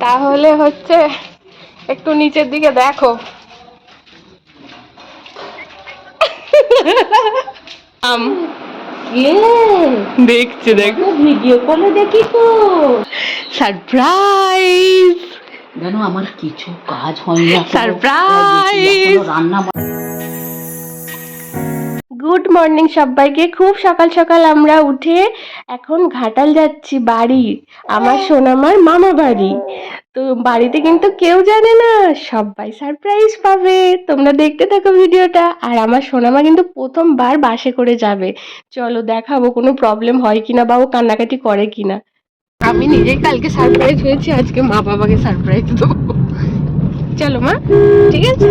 তাহলে হচ্ছে একটু নিচের দিকে দেখো। আম, দেখছি দেখো। ভিডিও কলে দেখি তো। সারপ্রাইজ। জানো আমার কিছু কাজ হয় না সারপ্রাইজ। রান্না গুড মর্নিং সবাইকে। খুব সকাল সকাল আমরা উঠে এখন ঘাটাল যাচ্ছি বাড়ি আমার সোনামার মামা বাড়ি। তো বাড়িতে কিন্তু কেউ জানে না সবাই সারপ্রাইজ পাবে। তোমরা দেখতে থাকো ভিডিওটা। আর আমার সোনামা কিন্তু প্রথমবার বাসে করে যাবে। চলো দেখাবো কোনো প্রবলেম হয় কিনা বা ও কান্নাকাটি করে কিনা। আমি নিজেই কালকে সারপ্রাইজ হয়েছি আজকে মা বাবাকে সারপ্রাইজ দেবো। চলো মা ঠিক আছে?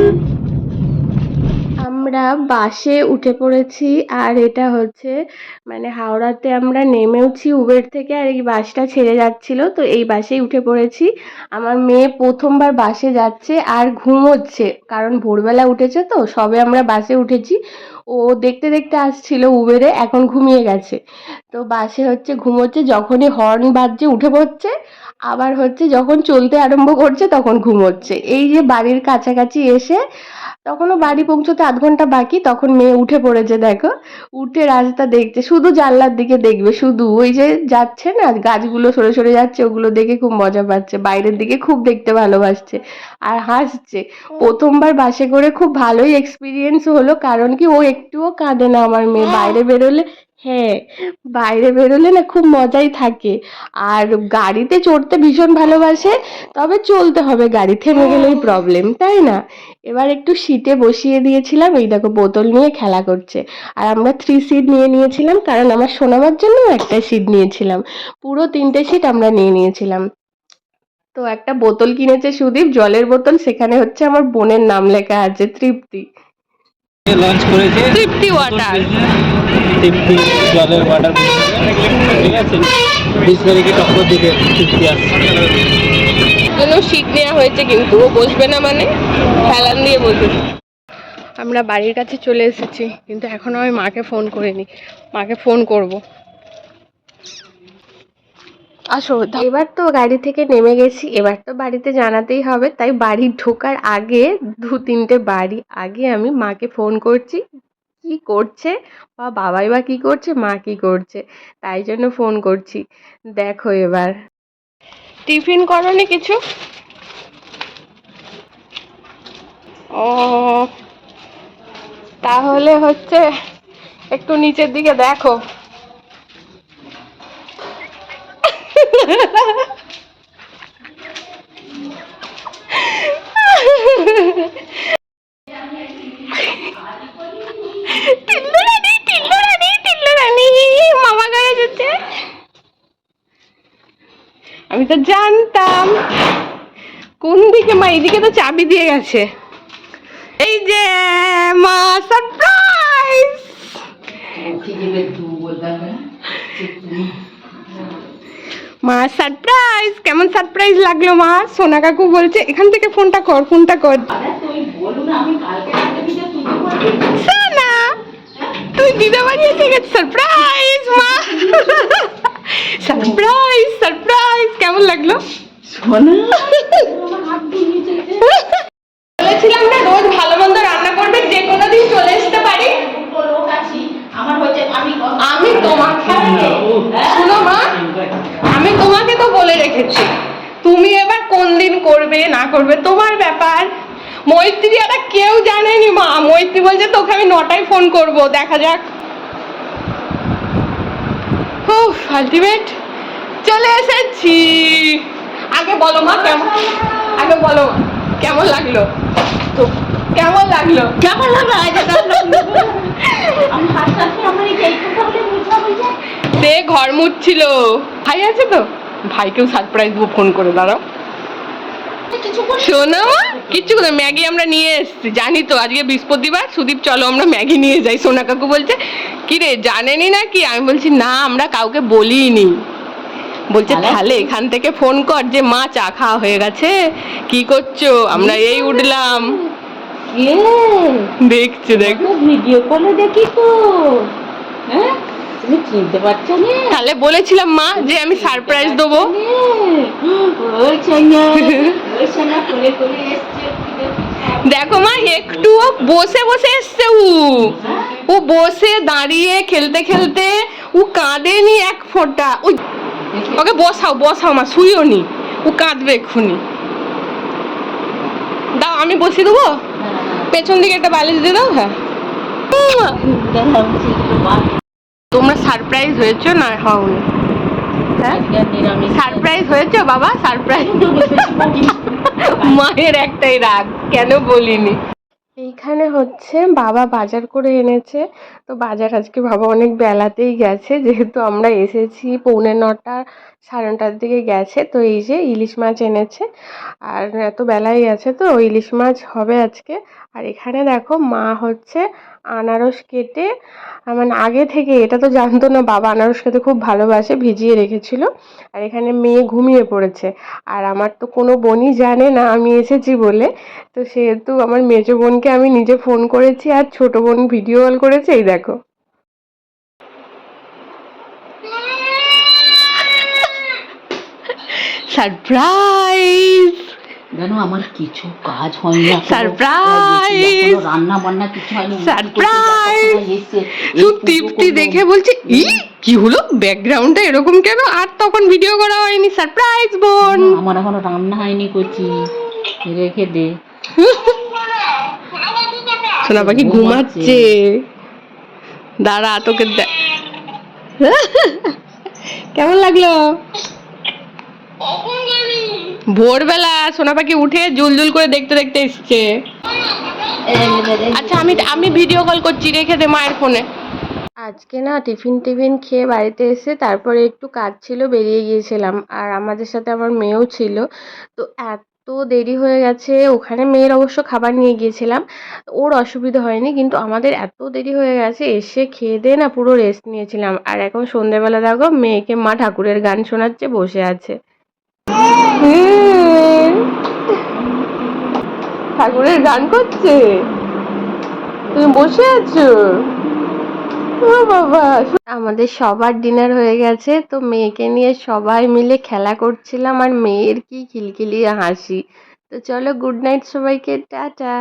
আমরা বাসে উঠে পড়েছি আর এটা হচ্ছে মানে হাওড়াতে আমরা নেমেওছি উবের থেকে আর এই বাসটা ছেড়ে যাচ্ছিল, তো এই বাসেই উঠে পড়েছি। আমার মেয়ে প্রথমবার বাসে যাচ্ছে আর ঘুমোচ্ছে, কারণ ভোরবেলা উঠেছে তো, সবে আমরা বাসে উঠেছি। ও দেখতে দেখতে আসছিল উবেরে, এখন ঘুমিয়ে গেছে। তো বাসে হচ্ছে ঘুমোচ্ছে, যখনই হর্ন বাজছে উঠে পড়ছে, আবার হচ্ছে যখন চলতে আরম্ভ করছে তখন ঘুমোচ্ছে। এই যে বাড়ির কাছাকাছি এসে তখনও বাড়ি পৌঁছতে আধ ঘণ্টা বাকি তখন মেয়ে উঠে পড়েছে দেখো। উঠে রাস্তা দেখছে শুধু জানলার দিকে দেখবে শুধু। ওই যে যাচ্ছে না গাছগুলো সরে সরে যাচ্ছে ওগুলো দেখে খুব মজা পাচ্ছে বাইরের দিকে খুব দেখতে ভালোবাসছে আর হাসছে। প্রথমবার বাসে করে খুব ভালোই এক্সপিরিয়েন্স হলো কারণ কি ও একটুও কাঁদে না আমার মেয়ে বাইরে বেরোলে হ্যাঁ বাইরে বেরোলে না খুব মজাই থাকে। আর গাড়িতে চড়তে ভীষণ ভালোবাসে তবে চলতে হবে গাড়ি থেমে গেলেই প্রবলেম তাই না? এবার একটু সিটে বসিয়ে দিয়েছিলাম এই দেখো বোতল নিয়ে খেলা করছে। আর আমরা থ্রি সিট নিয়ে নিয়েছিলাম কারণ আমার শোনাবার জন্য একটা সিট নিয়েছিলাম। পুরো তিনটে সিট আমরা নিয়ে নিয়েছিলাম। তো একটা বোতল কিনেছে সুদীপ জলের বোতল সেখানে হচ্ছে আমার বোনের নাম লেখা আছে তৃপ্তি। লঞ্চ করেছে। তৃপ্তি ওয়াটার তৃপ্তি জলের ওয়াটার ঠিক আছে? বিসমারিকে টক্কর দিতে তৃপ্তি আসছে সিট নেওয়া হয়েছে কিন্তু ও বসবে না মানে? ফেলান দিয়ে বসেছে আমরা বাড়ির কাছে চলে এসেছি কিন্তু এখনও আমি মাকে ফোন করিনি। মাকে ফোন করব। আসো এবার তো গাড়ি থেকে নেমে গেছি এবার তো বাড়িতে জানাতেই হবে তাই বাড়ি ঢোকার আগে দু তিনটে বাড়ি আগে আমি মাকে ফোন করছি কি করছে? বা বাবাই বা কি করছে? মা কি করছে? তাই জন্য ফোন করছি। দেখো এবার। টিফিন করনি কিছু? ও, তাহলে হচ্ছে একটু নিচের দিকে দেখো। আমি তো জানতাম। কোন দিকে মা এইদিকে তো চাবি দিয়ে গেছে। এই যে মা সারপ্রাইজ মা সারপ্রাইজ কেমন সারপ্রাইজ লাগল মা? সোনা কাকু বলছে এখান থেকে ফোনটা কর ফোনটা কর। সোনা তুই দিদা বাড়ি এসে গেছে সারপ্রাইজ মা! সারপ্রাইজ সারপ্রাইজ কেমন লাগল? বলেছিলাম না রোজ ভালো মন্দ রান্না করবে যে কোনো দিন চলে আসতে পারি। আমি তোমাকে শুনো মা আমি তোমাকে তো বলে রেখেছি। তুমি এবার কোন দিন করবে না করবে তোমার ব্যাপার। মৈত্রী এটা কেউ জানেনি মা। মৈত্রী বলছে তোকে আমি নটায় ফোন করব। দেখা যাক আলটিমেট চলে এসেছি। আগে বলো মা কেমন আগে বলো কেমন লাগল? তো কেমন লাগল? কেমন লাগল? আগে সে ঘর মুছছিল। ভাই আছে তো? ভাইকেও সারপ্রাইজ দেবো ফোন করে দাঁড়াও। শোনো কিচ্ছু না ম্যাগি আমরা নিয়ে এসেছি। জানি তো আজকে বৃহস্পতিবার। সুদীপ চলো আমরা ম্যাগি নিয়ে যাই। সোনা কাকু বলছে কি রে জানেনি না কি আমি বলছি না আমরা কাউকে বলিনি। বলছে তাহলে? এখান থেকে ফোন কর যে মা চা খাওয়া হয়ে গেছে। কি করছ? আমরা এই উঠলাম। দেখছ দেখ ভিডিও কলে দেখি তো। হ্যাঁ? তুমি চিনতে পারছ না? তাহলে বলেছিলাম মা যে আমি সারপ্রাইজ দেবো। দেখো মা একটু বসে বসে এসছে উ ও বসে দাঁড়িয়ে খেলতে খেলতে ও কাঁদেনি এক ফোঁটা ওই ওকে বসাও বসাও মা শুইও নি ও কাঁদবে এক্ষুনি দাও আমি বসিয়ে দেবো পেছন দিকে একটা বালিশ দিয়ে দাও হ্যাঁ। তোমরা সারপ্রাইজ হয়েছো না হওনি হ্যাঁ সারপ্রাইজ হয়েছো বাবা সারপ্রাইজ মায়ের একটাই রাগ কেন বলিনি? এইখানে হচ্ছে বাবা বাজার করে এনেছে। তো বাজার আজকে বাবা অনেক বেলাতেই গেছে যেহেতু আমরা এসেছি পৌনে নটা সাড়ে নটার দিকে গেছে। তো এই যে ইলিশ মাছ এনেছে আর এত বেলায় গেছে তো ইলিশ মাছ হবে আজকে। আর এখানে দেখো মা হচ্ছে আনারস কেটে মানে আগে থেকে এটা তো জানতো না, বাবা আনারস খেতে খুব ভালোবাসে, ভিজিয়ে রেখেছিল। আর এখানে মেয়ে ঘুমিয়ে পড়েছে। আর আমার তো কোনো বোনই জানে না, আমি এসেছি বলে। তো সেহেতু আমার মেজো বোনকে আমি নিজে ফোন করেছি আর ছোট বোন ভিডিও কল করেছে, এই দেখো। সারপ্রাইজ! জানো আমার কিছু কাজ এখনও। Surprise! এখনও রান্না বান্না কিছু Surprise! এসে তো তৃপ্তি দেখে বলছে ই কি হলো? ব্যাকগ্রাউন্ডটা এরকম কেন? আর তখন ভিডিও করা হয়নি। সারপ্রাইজ বোন! আমার এখনও রান্না হয়নি কচি। রেখে দে। সোনা পাখি ঘুমাচ্ছে। দাঁড়া তোকে দে- কেমন লাগল? ভোরবেলা সোনা পাখি উঠে জুলজুল করে দেখতে দেখতে এসছে। আচ্ছা আমি আমি ভিডিও কল করছি, রেখে দে মায়ের ফোনে আজকে না টিফিন টিফিন খেয়ে বাড়িতে এসে তারপরে একটু কাজ ছিল, বেরিয়ে গিয়েছিলাম। আর আমাদের সাথে আমার মেয়েও ছিল। তো এত দেরি হয়ে গেছে, ওখানে মেয়ের অবশ্য খাবার নিয়ে গিয়েছিলাম। ওর অসুবিধা হয়নি, কিন্তু আমাদের এত দেরি হয়ে গেছে, এসে খেয়ে দিয়ে না পুরো রেস্ট নিয়েছিলাম। আর এখন সন্ধেবেলা দেখো, মেয়েকে মা ঠাকুরের গান শোনাচ্ছে, বসে আছে। ঠাকুরের গান করছে? তুমি বসে আছো? বাবা। আমাদের সবার ডিনার হয়ে গেছে, তো মেয়েকে নিয়ে সবাই মিলে খেলা করছিলাম আর মেয়ের কি খিলখিলি হাসি। তো চলো গুড নাইট সবাইকে, টাটা।